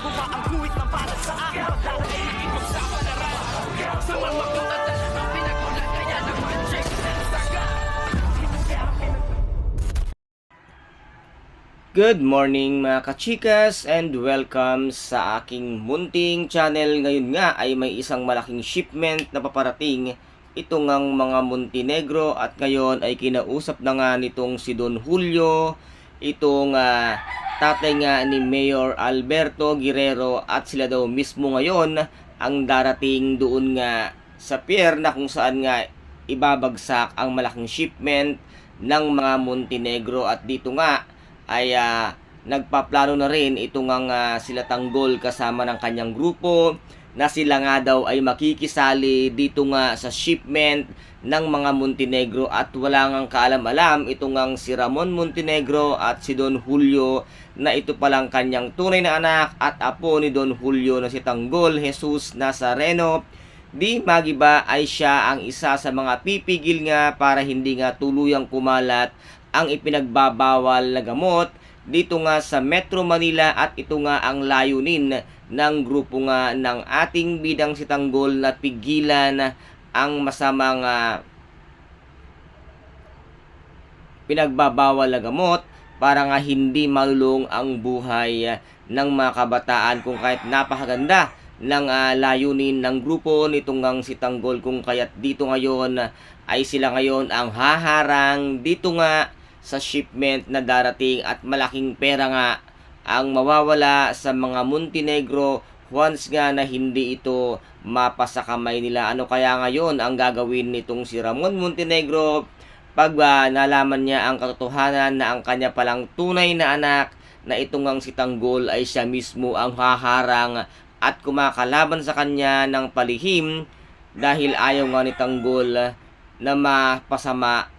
Ang guhit na para sa akin. Pagdarating ipagsapalaran Sa mga Saga. Good morning mga kachikas and welcome sa aking munting channel. Ngayon nga ay may isang malaking shipment na paparating. Ito ngang mga Montenegro at ngayon ay kinausap na nga nitong si Don Julio, itong ah, tatay nga ni Mayor Alberto Guerrero at sila daw mismo ngayon ang darating doon nga sa pier na kung saan nga ibabagsak ang malaking shipment ng mga Montenegro. At dito nga ay ah, nagpaplano na rin ito nga nga sila Tanggol kasama ng kanyang grupo na sila nga daw ay makikisali dito nga sa shipment ng mga Montenegro. At wala ngang kaalam-alam ito ngang si Ramon Montenegro at si Don Julio na ito palang kanyang tunay na anak at apo ni Don Julio na si Tanggol Jesus Nazareno. Di magiba ay siya ang isa sa mga pipigil nga para hindi nga tuluyang kumalat ang ipinagbabawal na gamot dito nga sa Metro Manila at ito nga ang layunin ng grupo nga ng ating bidang si Tanggol na pigilan ang masamang ah, pinagbabawal na gamot para nga hindi malulong ang buhay ah, ng mga kabataan kung kahit napakaganda ng ah, layunin ng grupo nitong ngang si Tanggol kung kaya't dito ngayon ay sila ngayon ang haharang. Dito nga sa shipment na darating at malaking pera nga ang mawawala sa mga Montenegro once nga na hindi ito mapasa kamay nila. Ano kaya ngayon ang gagawin nitong si Ramon Montenegro pag ah, nalaman niya ang katotohanan na ang kanya palang tunay na anak na itong ang si Tanggol ay siya mismo ang haharang at kumakalaban sa kanya ng palihim dahil ayaw nga ni Tanggol na mapasama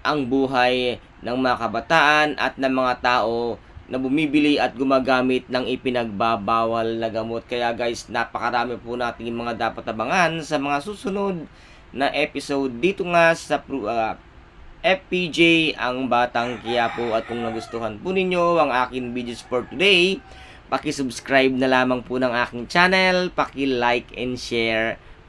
ang buhay ng mga kabataan at ng mga tao na bumibili at gumagamit ng ipinagbabawal na gamot. Kaya guys, napakarami po natin mga dapat abangan sa mga susunod na episode dito nga sa pro- ah, FPJ ang Batang Quiapo at kung nagustuhan po ninyo ang aking videos for today, paki-subscribe na lamang po ng aking channel, paki-like and share